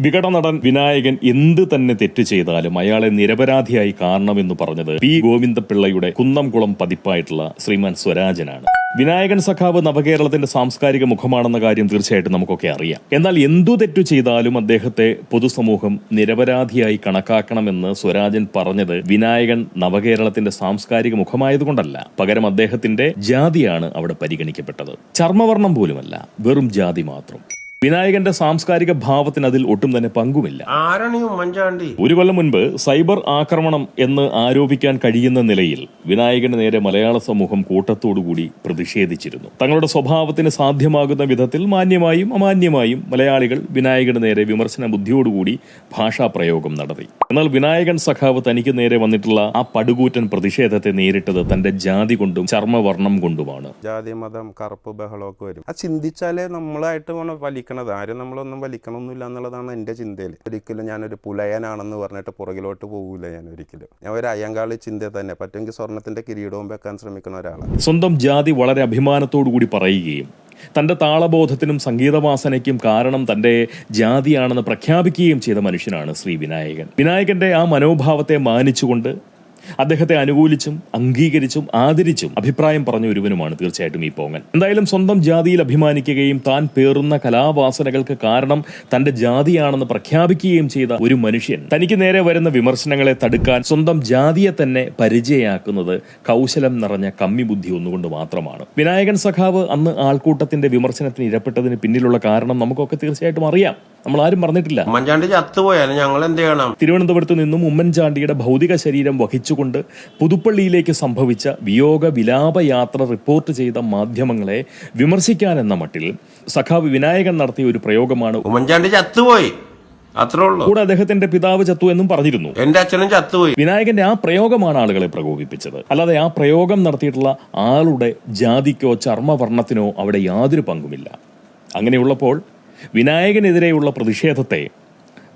വികട നടൻ വിനായകൻ എന്ത് തന്നെ തെറ്റ് ചെയ്താലും അയാളെ നിരപരാധിയായി കാണണമെന്ന് പറഞ്ഞത് പി. ഗോവിന്ദപിള്ളയുടെ കുന്നംകുളം പതിപ്പായിട്ടുള്ള ശ്രീമാൻ സ്വരാജനാണ്. വിനായകൻ സഖാവ് നവകേരളത്തിന്റെ സാംസ്കാരിക മുഖമാണെന്ന കാര്യം തീർച്ചയായിട്ടും നമുക്കൊക്കെ അറിയാം. എന്നാൽ എന്തു തെറ്റു ചെയ്താലും അദ്ദേഹത്തെ പൊതുസമൂഹം നിരപരാധിയായി കണക്കാക്കണമെന്ന് സ്വരാജൻ പറഞ്ഞത് വിനായകൻ നവകേരളത്തിന്റെ സാംസ്കാരിക മുഖമായതുകൊണ്ടല്ല. പകരം അദ്ദേഹത്തിന്റെ ജാതിയാണ് അവിടെ പരിഗണിക്കപ്പെട്ടത്. ചർമ്മവർണം പോലുമല്ല വെറും ജാതി മാത്രം. വിനായകന്റെ സാംസ്കാരിക ഭാവത്തിന് അതിൽ ഒട്ടും തന്നെ പങ്കുമില്ല. ഒരു കൊല്ലം മുൻപ് സൈബർ ആക്രമണം എന്ന് ആരോപിക്കാൻ കഴിയുന്ന നിലയിൽ വിനായകന് നേരെ മലയാള സമൂഹം കൂട്ടത്തോടുകൂടി പ്രതിഷേധിച്ചിരുന്നു. തങ്ങളുടെ സ്വഭാവത്തിന് സാധ്യമാകുന്ന വിധത്തിൽ മാന്യമായും അമാന്യമായും മലയാളികൾ വിനായകന് നേരെ വിമർശന ബുദ്ധിയോടുകൂടി ഭാഷാ പ്രയോഗം നടത്തി. എന്നാൽ വിനായകൻ സഖാവ് തനിക്ക് നേരെ വന്നിട്ടുള്ള ആ പടുകൂറ്റൻ പ്രതിഷേധത്തെ നേരിട്ടത് തന്റെ ജാതി കൊണ്ടും ചർമ്മവർണം കൊണ്ടുമാണ്. ജാതി മതം കറുപ്പ് ബഹളമൊക്കെ വരും. ചിന്തിച്ചാലേ നമ്മളായിട്ട് വേണം വലിക്കണത്? ആരും നമ്മളൊന്നും വലിക്കണമൊന്നുമില്ല എന്നുള്ളതാണ് എന്റെ ചിന്തയിൽ. ഒരിക്കലും ഞാനൊരു പുലയനാണെന്ന് പറഞ്ഞിട്ട് പുറകിലോട്ട് പോകില്ല ഞാൻ ഒരിക്കലും ഞാൻ ഒരു അയ്യങ്കാളി ചിന്ത തന്നെ. പറ്റുമെങ്കിൽ സ്വർണത്തിന്റെ കിരീടവും വെക്കാൻ ശ്രമിക്കുന്ന ഒരാളാണ്. സ്വന്തം ജാതി വളരെ അഭിമാനത്തോടുകൂടി പറയുകയും തന്റെ താളബോധത്തിനും സംഗീതവാസനയ്ക്കും കാരണം തന്റെ ജാതിയാണെന്ന് പ്രഖ്യാപിക്കുകയും ചെയ്ത മനുഷ്യനാണ് ശ്രീ വിനായകൻ. വിനായകന്റെ ആ മനോഭാവത്തെ മാനിച്ചുകൊണ്ട് അദ്ദേഹത്തെ അനുകൂലിച്ചും അംഗീകരിച്ചും ആദരിച്ചും അഭിപ്രായം പറഞ്ഞ ഒരുവനുമാണ് തീർച്ചയായിട്ടും ഈ പോങ്ങൻ. എന്തായാലും സ്വന്തം ജാതിയിൽ അഭിമാനിക്കുകയും താൻ പേറുന്ന കലാവാസനകൾക്ക് കാരണം തന്റെ ജാതിയാണെന്ന് പ്രഖ്യാപിക്കുകയും ചെയ്ത ഒരു മനുഷ്യൻ തനിക്ക് നേരെ വരുന്ന വിമർശനങ്ങളെ തടുക്കാൻ സ്വന്തം ജാതിയെ തന്നെ പരിചയമാക്കുന്നത് കൗശലം നിറഞ്ഞ കമ്മി ബുദ്ധി ഒന്നുകൊണ്ട് മാത്രമാണ്. വിനായകൻ സഖാവ് അന്ന് ആൾക്കൂട്ടത്തിന്റെ വിമർശനത്തിന് ഇരപ്പെട്ടതിന് പിന്നിലുള്ള കാരണം നമുക്കൊക്കെ തീർച്ചയായിട്ടും അറിയാം. നമ്മൾ ആരും പറഞ്ഞിട്ടില്ല ഉമ്മൻചാണ്ടി ചത്തുപോയാലും ഞങ്ങൾ എന്ത് ചെയ്യണം? തിരുവനന്തപുരത്ത് നിന്നും ഉമ്മൻചാണ്ടിയുടെ ഭൗതിക ശരീരം വഹിച്ചുകൊണ്ട് പുതുപ്പള്ളിയിലേക്ക് സംഭവിച്ച വിയോഗ വിലാപ യാത്ര റിപ്പോർട്ട് ചെയ്ത മാധ്യമങ്ങളെ വിമർശിക്കാനെന്ന മട്ടിൽ സഖാവ് വിനായകൻ നടത്തിയ ഒരു പ്രയോഗമാണ് ഉമ്മൻചാണ്ടി ചത്തുപോയി. അത്രേ ഉള്ളൂ. കൂടെ അദ്ദേഹത്തിന്റെ പിതാവ് ചത്തു എന്നും പറഞ്ഞിരുന്നു. എന്റെ അച്ഛനും ചത്തുപോയി. വിനായകന്റെ ആ പ്രയോഗമാണ് ആളുകളെ പ്രകോപിപ്പിച്ചത്. അല്ലാതെ ആ പ്രയോഗം നടത്തിയിട്ടുള്ള ആളുടെ ജാതിക്കോ ചർമ്മവർണത്തിനോ അവിടെ യാതൊരു പങ്കുമില്ല. അങ്ങനെയുള്ളപ്പോൾ വിനായകനെതിരെയുള്ള പ്രതിഷേധത്തെ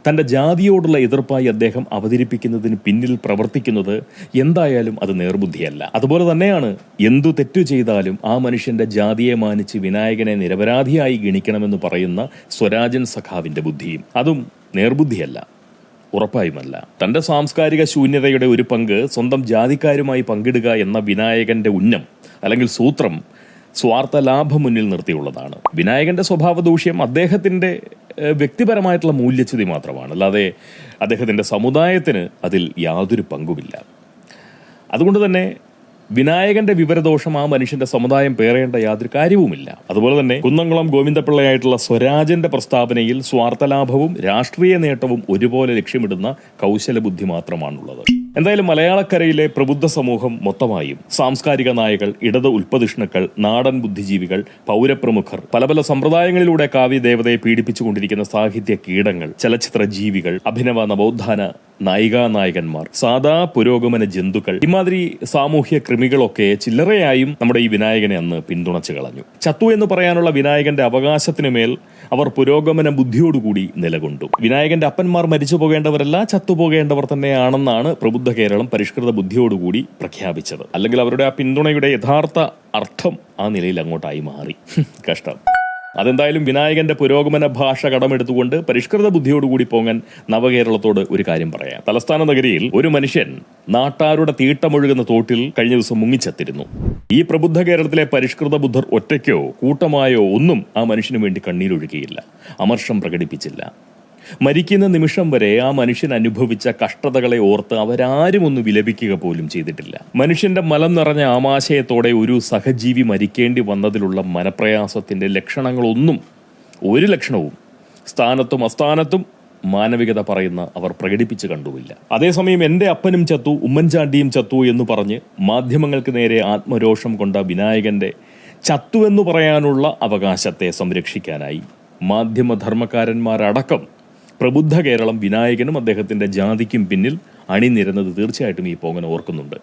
തന്റെ ജാതിയോടുള്ള എതിർപ്പായി അദ്ദേഹം അവതരിപ്പിക്കുന്നതിന് പിന്നിൽ പ്രവർത്തിക്കുന്നത് എന്തായാലും അത് നേർബുദ്ധിയല്ല. അതുപോലെ തന്നെയാണ് എന്തു തെറ്റു ചെയ്താലും ആ മനുഷ്യന്റെ ജാതിയെ മാനിച്ച് വിനായകനെ നിരപരാധിയായി ഗണിക്കണമെന്ന് പറയുന്ന സ്വരാജൻ സഖാവിന്റെ ബുദ്ധിയും അതും നേർബുദ്ധിയല്ല ഉറപ്പായുമല്ല. തന്റെ സാംസ്കാരിക ശൂന്യതയുടെ ഒരു പങ്ക് സ്വന്തം ജാതിക്കാരുമായി പങ്കിടുക എന്ന വിനായകന്റെ ഉന്നം അല്ലെങ്കിൽ സൂത്രം സ്വാർത്ഥ ലാഭം മുന്നിൽ നിർത്തിയുള്ളതാണ്. വിനായകന്റെ സ്വഭാവ ദൂഷ്യം അദ്ദേഹത്തിന്റെ വ്യക്തിപരമായിട്ടുള്ള മൂല്യച്യുതി മാത്രമാണ്. അല്ലാതെ അദ്ദേഹത്തിന്റെ സമുദായത്തിന് അതിൽ യാതൊരു പങ്കുമില്ല. അതുകൊണ്ട് തന്നെ വിനായകന്റെ വിവരദോഷം ആ മനുഷ്യന്റെ സമുദായം പേറേണ്ട യാതൊരു കാര്യവുമില്ല. അതുപോലെ തന്നെ കുന്നംകുളം ഗോവിന്ദപിള്ളയായിട്ടുള്ള സ്വരാജന്റെ പ്രസ്താവനയിൽ സ്വാർത്ഥലാഭവും രാഷ്ട്രീയ നേട്ടവും ഒരുപോലെ ലക്ഷ്യമിടുന്ന കൗശലബുദ്ധി മാത്രമാണുള്ളത്. എന്തായാലും മലയാളക്കരയിലെ പ്രബുദ്ധ സമൂഹം മൊത്തമായും സാംസ്കാരിക നായകൾ ഇടത് ഉൽപ്പതിഷ്ണുക്കൾ നാടൻ ബുദ്ധിജീവികൾ പൗരപ്രമുഖർ പല പല സമ്പ്രദായങ്ങളിലൂടെ കാവ്യദേവതയെ പീഡിപ്പിച്ചുകൊണ്ടിരിക്കുന്ന സാഹിത്യ കീടങ്ങൾ ചലച്ചിത്ര ജീവികൾ അഭിനവ നവോത്ഥാന നായികാ നായകന്മാർ സാധാ പുരോഗമന ജന്തുക്കൾ ഇമാതിരി സാമൂഹ്യ കൃമികളൊക്കെ ചില്ലറയായും നമ്മുടെ ഈ വിനായകനെ അന്ന് പിന്തുണച്ചു കളഞ്ഞു. ചത്തു എന്ന് പറയാനുള്ള വിനായകന്റെ അവകാശത്തിനുമേൽ അവർ പുരോഗമന ബുദ്ധിയോടുകൂടി നിലകൊണ്ടു. വിനായകന്റെ അപ്പന്മാർ മരിച്ചു പോകേണ്ടവരല്ല ചത്തുപോകേണ്ടവർ തന്നെയാണെന്നാണ് പ്രബുദ്ധ കേരളം പരിഷ്കൃത ബുദ്ധിയോടുകൂടി പ്രഖ്യാപിച്ചത്. അല്ലെങ്കിൽ അവരുടെ ആ പിന്തുണയുടെ യഥാർത്ഥ അർത്ഥം ആ നിലയിൽ അങ്ങോട്ടായി മാറി. കഷ്ടം. അതെന്തായാലും വിനായകന്റെ പുരോഗമന ഭാഷ കടമെടുത്തുകൊണ്ട് പരിഷ്കൃത ബുദ്ധിയോടുകൂടി പോങ്ങാൻ നവകേരളത്തോട് ഒരു കാര്യം പറയാം. തലസ്ഥാന നഗരിയിൽ ഒരു മനുഷ്യൻ നാട്ടാരുടെ തീട്ടമൊഴുകുന്ന തോട്ടിൽ കഴിഞ്ഞ ദിവസം മുങ്ങിച്ചെത്തിരുന്നു. ഈ പ്രബുദ്ധ കേരളത്തിലെ പരിഷ്കൃത ബുദ്ധർ ഒറ്റയ്ക്കോ കൂട്ടമായോ ഒന്നും ആ മനുഷ്യനു വേണ്ടി കണ്ണീരൊഴുകിയില്ല. അമർഷം പ്രകടിപ്പിച്ചില്ല. മരിക്കുന്ന നിമിഷം വരെ ആ മനുഷ്യൻ അനുഭവിച്ച കഷ്ടതകളെ ഓർത്ത് അവരാരും ഒന്ന് വിലപിക്കുക പോലും ചെയ്തിട്ടില്ല. മനുഷ്യന്റെ മലം നിറഞ്ഞ ആമാശയത്തോടെ ഒരു സഹജീവി മരിക്കേണ്ടി വന്നതിലുള്ള മനപ്രയാസത്തിന്റെ ലക്ഷണങ്ങളൊന്നും ഒരു ലക്ഷണവും സ്ഥാനത്തും അസ്ഥാനത്തും മാനവികത പറയുന്ന അവർ പ്രകടിപ്പിച്ചു കണ്ടുമില്ല. അതേസമയം എന്റെ അപ്പനും ചത്തു ഉമ്മൻചാണ്ടിയും ചത്തു എന്ന് പറഞ്ഞ് മാധ്യമങ്ങൾക്ക് നേരെ ആത്മരോഷം കൊണ്ട വിനായകന്റെ ചത്തു എന്ന് പറയാനുള്ള അവകാശത്തെ സംരക്ഷിക്കാനായി മാധ്യമധർമ്മക്കാരന്മാരടക്കം പ്രബുദ്ധ കേരളം വിനായകനും അദ്ദേഹത്തിന്റെ ജാതിക്കും പിന്നിൽ അണിനിരന്നത് തീർച്ചയായിട്ടും ഈ പോങ്ങൻ ഓർക്കുന്നുണ്ട്.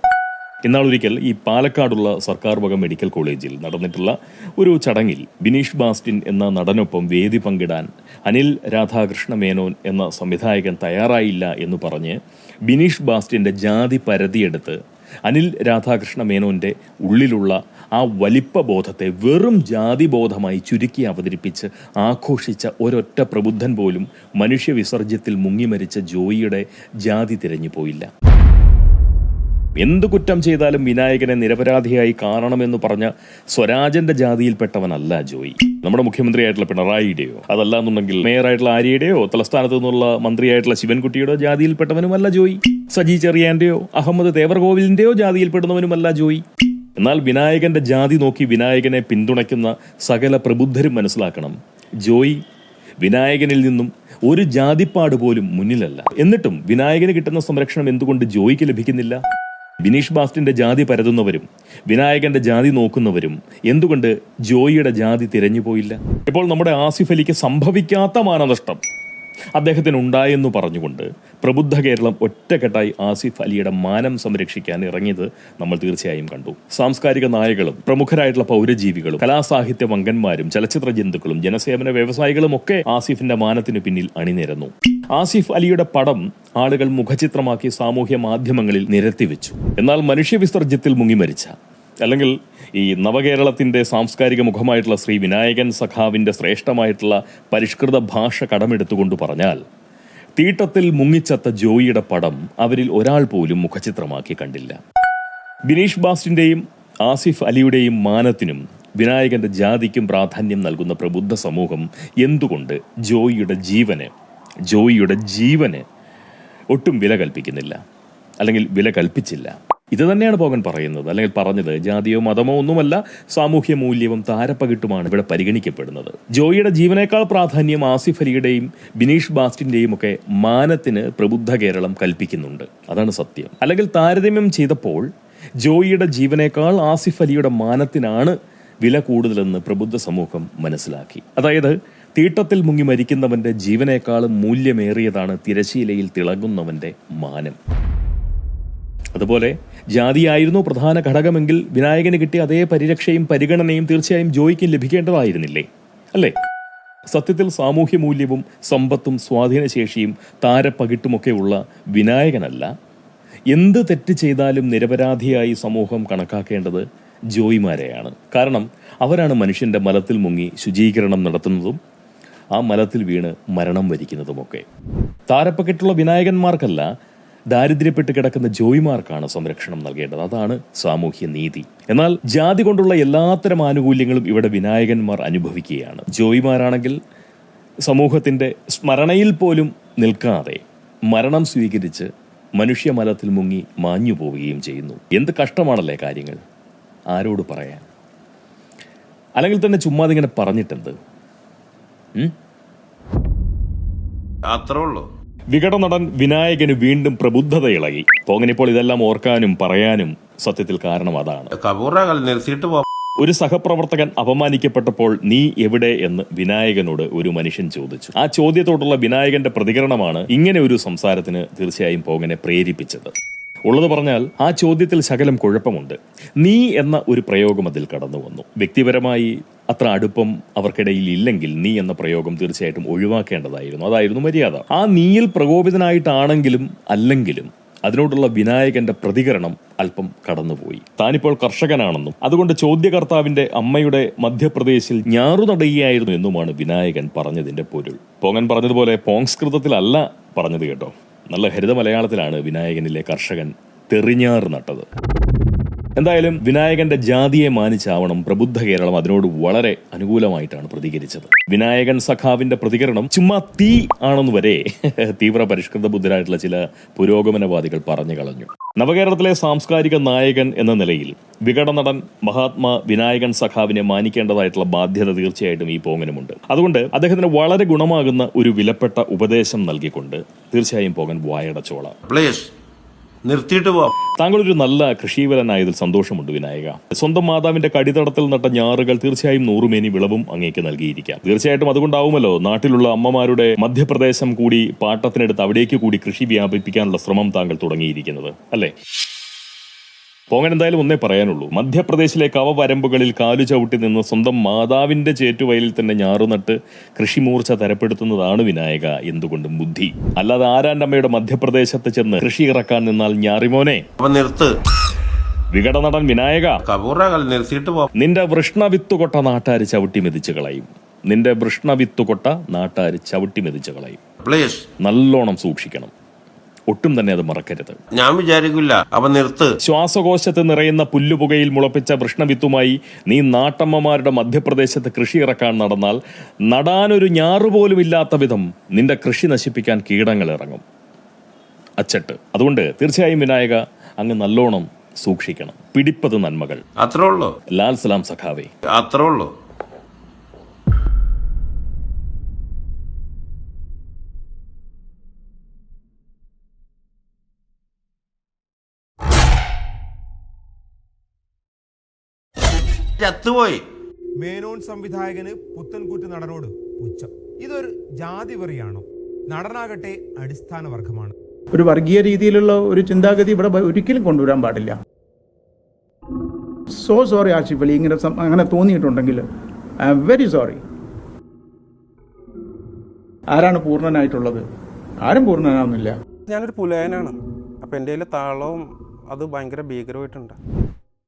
ഇന്നാളൊരിക്കൽ ഈ പാലക്കാടുള്ള സർക്കാർ വക മെഡിക്കൽ കോളേജിൽ നടന്നിട്ടുള്ള ഒരു ചടങ്ങിൽ ബിനീഷ് ബാസ്റ്റിൻ എന്ന നടനൊപ്പം വേദി പങ്കിടാൻ അനിൽ രാധാകൃഷ്ണ മേനോൻ എന്ന സംവിധായകൻ തയ്യാറായില്ല എന്ന് പറഞ്ഞ് ബിനീഷ് ബാസ്റ്റിന്റെ ജാതി പരതിയെടുത്ത് അനിൽ രാധാകൃഷ്ണ മേനോന്റെ ഉള്ളിലുള്ള ആ വലിപ്പ ബോധത്തെ വെറും ജാതിബോധമായി ചുരുക്കി അവതരിപ്പിച്ച് ആഘോഷിച്ച ഒരൊറ്റ പ്രബുദ്ധൻ പോലും മനുഷ്യ വിസർജ്യത്തിൽ മുങ്ങിമരിച്ച ജോയിയുടെ ജാതി തിരഞ്ഞു പോയില്ല. എന്ത് കുറ്റം ചെയ്താലും വിനായകനെ നിരപരാധിയായി കാണണമെന്ന് പറഞ്ഞ സ്വരാജന്റെ ജാതിയിൽപ്പെട്ടവനല്ല ജോയി. നമ്മുടെ മുഖ്യമന്ത്രിയായിട്ടുള്ള പിണറായിയുടെയോ അതല്ല എന്നുണ്ടെങ്കിൽ മേയറായിട്ടുള്ള ആര്യയുടെയോ തലസ്ഥാനത്ത് നിന്നുള്ള മന്ത്രിയായിട്ടുള്ള ശിവൻകുട്ടിയുടെയോ ജാതിയിൽപ്പെട്ടവനുമല്ല ജോയി. സജി ചെറിയാന്റെയോ അഹമ്മദ് തേവർകോവിലിന്റെയോ ജാതിയിൽപ്പെടുന്നവനുമല്ല ജോയി. എന്നാൽ വിനായകന്റെ ജാതി നോക്കി വിനായകനെ പിന്തുണയ്ക്കുന്ന സകല പ്രബുദ്ധരും മനസ്സിലാക്കണം. ജോയി വിനായകനിൽ നിന്നും ഒരു ജാതിപ്പാട് പോലും മുന്നിലല്ല. എന്നിട്ടും വിനായകന് കിട്ടുന്ന സംരക്ഷണം എന്തുകൊണ്ട് ജോയിക്ക് ലഭിക്കുന്നില്ല? ബിനീഷ് ബാസ്റ്റിന്റെ ജാതി പരതുന്നവരും വിനായകന്റെ ജാതി നോക്കുന്നവരും എന്തുകൊണ്ട് ജോയിയുടെ ജാതി തിരഞ്ഞു പോയില്ല ഇപ്പോൾ നമ്മുടെ ആസിഫ് അലിക്ക് സംഭവിക്കാത്ത മാനനഷ്ടം. അദ്ദേഹത്തിന് ഉണ്ടായെന്ന് പറഞ്ഞുകൊണ്ട് പ്രബുദ്ധ കേരളം ഒറ്റക്കെട്ടായി ആസിഫ് അലിയുടെ മാനം സംരക്ഷിക്കാൻ ഇറങ്ങിയത് നമ്മൾ തീർച്ചയായും കണ്ടു. സാംസ്കാരിക നായകളും പ്രമുഖരായിട്ടുള്ള പൗരജീവികളും കലാസാഹിത്യ വങ്കന്മാരും ചലച്ചിത്ര ജന്തുക്കളും ജനസേവന വ്യവസായികളും ഒക്കെ ആസിഫിന്റെ മാനത്തിന് പിന്നിൽ അണിനിരന്നു. ആസിഫ് അലിയുടെ പടം ആളുകൾ മുഖചിത്രമാക്കി സാമൂഹ്യ മാധ്യമങ്ങളിൽ നിരത്തിവെച്ചു. എന്നാൽ മനുഷ്യവിസർജ്യത്തിൽ മുങ്ങി മരിച്ച അല്ലെങ്കിൽ ഈ നവകേരളത്തിന്റെ സാംസ്കാരിക മുഖമായിട്ടുള്ള ശ്രീ വിനായകൻ സഖാവിന്റെ ശ്രേഷ്ഠമായിട്ടുള്ള പരിഷ്കൃത ഭാഷ കടമെടുത്തുകൊണ്ട് പറഞ്ഞാൽ തീട്ടത്തിൽ മുങ്ങിച്ചത്ത ജോയിയുടെ പടം അവരിൽ ഒരാൾ പോലും മുഖചിത്രമാക്കി കണ്ടില്ല. ബിനീഷ് ബാസ്റ്റിന്റെയും ആസിഫ് അലിയുടെയും മാനത്തിനും വിനായകന്റെ ജാതിക്കും പ്രാധാന്യം നൽകുന്ന പ്രബുദ്ധ സമൂഹം എന്തുകൊണ്ട് ജോയിയുടെ ജീവന് ജോയിയുടെ ജീവന് ഒട്ടും വില കൽപ്പിക്കുന്നില്ല. അല്ലെങ്കിൽ വില കൽപ്പിച്ചില്ല. ഇത് തന്നെയാണ് പോകൻ പറയുന്നത്. അല്ലെങ്കിൽ പറഞ്ഞത് ജാതിയോ മതമോ ഒന്നുമല്ല സാമൂഹ്യ മൂല്യവും താരപ്പകിട്ടുമാണ് ഇവിടെ പരിഗണിക്കപ്പെടുന്നത്. ജോയിയുടെ ജീവനേക്കാൾ പ്രാധാന്യം ആസിഫ് അലിയുടെയും ബിനീഷ് ബാസ്റ്റിന്റെയും ഒക്കെ മാനത്തിന് പ്രബുദ്ധ കേരളം കൽപ്പിക്കുന്നുണ്ട്. അതാണ് സത്യം. അല്ലെങ്കിൽ താരതമ്യം ചെയ്തപ്പോൾ ജോയിയുടെ ജീവനേക്കാൾ ആസിഫ് അലിയുടെ മാനത്തിനാണ് വില കൂടുതലെന്ന് പ്രബുദ്ധ സമൂഹം മനസ്സിലാക്കി. അതായത് തീട്ടത്തിൽ മുങ്ങി മരിക്കുന്നവന്റെ ജീവനേക്കാളും മൂല്യമേറിയതാണ് തിരശീലയിൽ തിളങ്ങുന്നവന്റെ മാനം. അതുപോലെ ജാതിയായിരുന്നു പ്രധാന ഘടകമെങ്കിൽ വിനായകന് കിട്ടിയ അതേ പരിരക്ഷയും പരിഗണനയും തീർച്ചയായും ജോയിക്കും ലഭിക്കേണ്ടതായിരുന്നില്ലേ? അല്ലേ? സത്യത്തിൽ സാമൂഹ്യ മൂല്യവും സമ്പത്തും സ്വാധീനശേഷിയും താരപ്പകിട്ടുമൊക്കെയുള്ള വിനായകനല്ല. എന്ത് തെറ്റ് ചെയ്താലും നിരപരാധിയായി സമൂഹം കണക്കാക്കേണ്ടത് ജോയിമാരെയാണ്. കാരണം അവരാണ് മനുഷ്യന്റെ മലത്തിൽ മുങ്ങി ശുചീകരണം നടത്തുന്നതും ആ മലത്തിൽ വീണ് മരണം വരിക്കുന്നതുമൊക്കെ. താരപ്പക്കെട്ടുള്ള വിനായകന്മാർക്കല്ല ദാരിദ്ര്യപ്പെട്ട് കിടക്കുന്ന ജോയിമാർക്കാണ് സംരക്ഷണം നൽകേണ്ടത്. അതാണ് സാമൂഹ്യ നീതി. എന്നാൽ ജാതി കൊണ്ടുള്ള എല്ലാത്തരം ആനുകൂല്യങ്ങളും ഇവിടെ വിനായകന്മാർ അനുഭവിക്കുകയാണ്. ജോയിമാരാണെങ്കിൽ സമൂഹത്തിന്റെ സ്മരണയിൽ പോലും നിൽക്കാതെ മരണം സ്വീകരിച്ച് മനുഷ്യമലത്തിൽ മുങ്ങി മാഞ്ഞു പോവുകയും ചെയ്യുന്നു. എന്ത് കഷ്ടമാണല്ലേ കാര്യങ്ങൾ? ആരോട് പറയാൻ? അല്ലെങ്കിൽ തന്നെ ചുമ്മാതിങ്ങനെ പറഞ്ഞിട്ടെന്ത്? അത്രേ ഉള്ളൂ. വികടനടൻ വിനായകന് വീണ്ടും പ്രബുദ്ധത ഇളകി. പോങ്ങനിപ്പോൾ ഇതെല്ലാം ഓർക്കാനും പറയാനും സത്യത്തിൽ കാരണം അതാണ്. കബൂറകൾ നിർത്തിയിട്ട് പോ ഒരു സഹപ്രവർത്തകൻ അപമാനിക്കപ്പെട്ടപ്പോൾ നീ എവിടെ എന്ന് വിനായകനോട് ഒരു മനുഷ്യൻ ചോദിച്ചു. ആ ചോദ്യത്തോടുള്ള വിനായകന്റെ പ്രതികരണമാണ് ഇങ്ങനെ ഒരു സംസാരത്തിന് തീർച്ചയായും പോങ്ങനെ പ്രേരിപ്പിച്ചത്. ഉള്ളത് പറഞ്ഞാൽ ആ ചോദ്യത്തിൽ ശകലം കുഴപ്പമുണ്ട്. നീ എന്ന ഒരു പ്രയോഗം അതിൽ കടന്നു വന്നു വ്യക്തിപരമായി അത്ര അടുപ്പം അവർക്കിടയിൽ ഇല്ലെങ്കിൽ നീ എന്ന പ്രയോഗം തീർച്ചയായിട്ടും ഒഴിവാക്കേണ്ടതായിരുന്നു. അതായിരുന്നു മര്യാദ. ആ നീയിൽ പ്രകോപിതനായിട്ടാണെങ്കിലും അല്ലെങ്കിലും അതിനോടുള്ള വിനായകന്റെ പ്രതികരണം അല്പം കടന്നുപോയി. താനിപ്പോൾ കർഷകനാണെന്നും അതുകൊണ്ട് ചോദ്യകർത്താവിന്റെ അമ്മയുടെ മധ്യപ്രദേശിൽ ഞാറുനടയുകയായിരുന്നു എന്നുമാണ് വിനായകൻ പറഞ്ഞതിന്റെ പൊരുൾ. പോങ്ങൻ പറഞ്ഞതുപോലെ പോങ്സ്കൃതത്തിലല്ല പറഞ്ഞത് കേട്ടോ. നല്ല ഹരിത മലയാളത്തിലാണ് വിനായകനിലെ കർഷകൻ തെറിഞ്ഞാറ് നട്ടത് എന്തായാലും വിനായകന്റെ ജാതിയെ മാനിച്ചാവണം പ്രബുദ്ധ കേരളം അതിനോട് വളരെ അനുകൂലമായിട്ടാണ് പ്രതികരിച്ചത്. വിനായകൻ സഖാവിന്റെ പ്രതികരണം ചുമ്മാ തീ ആണെന്ന് വരെ തീവ്ര പരിഷ്കൃത ബുദ്ധരായിട്ടുള്ള ചില പുരോഗമനവാദികൾ പറഞ്ഞു കളഞ്ഞു. നവകേരളത്തിലെ സാംസ്കാരിക നായകൻ എന്ന നിലയിൽ വികടനടൻ മഹാത്മാ വിനായകൻ സഖാവിനെ മാനിക്കേണ്ടതായിട്ടുള്ള ബാധ്യത തീർച്ചയായിട്ടും ഈ പോങ്ങനുമുണ്ട്. അതുകൊണ്ട് അദ്ദേഹത്തിന് വളരെ ഗുണമാകുന്ന ഒരു വിലപ്പെട്ട ഉപദേശം നൽകിക്കൊണ്ട് തീർച്ചയായും പോകൻ വായടച്ചോള. നിർത്തിയിട്ട് പോവാം. താങ്കൾ ഒരു നല്ല കൃഷിവലനായതിൽ സന്തോഷമുണ്ട് വിനായക. സ്വന്തം മാതാവിന്റെ കടിതടത്തിൽ നട്ട ഞാറുകൾ തീർച്ചയായും നൂറുമേനി വിളവും അങ്ങേക്ക് നൽകിയിരിക്കാം. തീർച്ചയായിട്ടും അതുകൊണ്ടാവുമല്ലോ നാട്ടിലുള്ള അമ്മമാരുടെ മധ്യപ്രദേശം കൂടി പാട്ടത്തിനെടുത്ത് അവിടേക്ക് കൂടി കൃഷി വ്യാപിപ്പിക്കാനുള്ള ശ്രമം താങ്കൾ തുടങ്ങിയിരിക്കുന്നത് അല്ലേ? പോങ്ങൻ എന്തായാലും ഒന്നേ പറയാനുള്ളൂ. മധ്യപ്രദേശിലെ കവവരമ്പുകളിൽ കാലു ചവിട്ടി നിന്ന് സ്വന്തം മാതാവിന്റെ ചേറ്റുവയലിൽ തന്നെ ഞാറുനട്ട് കൃഷിമൂർച്ച തരപ്പെടുത്തുന്നതാണ് വിനായക എന്തുകൊണ്ടും ബുദ്ധി. അല്ലാതെ ആരാണ്ടമ്മയുടെ അമ്മയുടെ മധ്യപ്രദേശത്ത് ചെന്ന് കൃഷി ഇറക്കാൻ നിന്നാൽ ഞാറിമോനെ. നിർത്ത്. വികടനടൻ വിനായക. നിന്റെ നിർത്തിയിട്ട് നിന്റെ വൃഷ്ണവിത്തുകൊട്ട നാട്ടാര് ചവിട്ടി മെതിച്ചു കളയും. നിന്റെ വൃഷ്ണവിത്തുകൊട്ട നാട്ടാര് ചവിട്ടി മെതിച്ചു കളയും. നല്ലോണം സൂക്ഷിക്കണം. ഒട്ടും തന്നെ അത് മറക്കരുത്. ഞാൻ വിചാരിക്കില്ല. അപ്പൊ നിർത്ത്. ശ്വാസകോശത്ത് നിറയുന്ന പുല്ലുപുകയിൽ മുളപ്പിച്ച വൃഷ്ണവിത്തുമായി നീ നാട്ടമ്മമാരുടെ മധ്യപ്രദേശത്ത് കൃഷി ഇറക്കാൻ നടന്നാൽ നടാനൊരു ഞാറുപോലും ഇല്ലാത്ത വിധം നിന്റെ കൃഷി നശിപ്പിക്കാൻ കീടങ്ങൾ ഇറങ്ങും. അച്ചട്ട്. അതുകൊണ്ട് തീർച്ചയായും വിനായക അങ്ങ് നല്ലോണം സൂക്ഷിക്കണം. പിടിപ്പത് നന്മകൾ. അത്രേ ഉള്ളൂ. ലാൽ സലാം സഖാവേ. അത്രേ ഉള്ളൂ. ചത്തുപോയി മേനോൻ സംവിധായകന് പുത്തൻകൂറ്റ് നടനോട് പുച്ഛം. ഇതൊരു ജാതി വെറിയാണോ? നടനാകട്ടെ അടിസ്ഥാന വർഗമാണ്. ഒരു വർഗീയ രീതിയിലുള്ള ഒരു ചിന്താഗതി ഇവിടെ ഒരിക്കലും കൊണ്ടുവരാൻ പാടില്ല. സോ സോറി ആഷിഫ് അലി ഇങ്ങനെ അങ്ങനെ തോന്നിയിട്ടുണ്ടെങ്കിൽ ഐ ആം വെരി സോറി ആരാണ് പൂർണനായിട്ടുള്ളത്? ആരും പൂർണനാവുന്നില്ല. ഞാനൊരു പുലയനാണ്. അപ്പം എന്റെ കയ്യിൽ താളവും അത് ഭയങ്കര ഭീകരമായിട്ടുണ്ട്.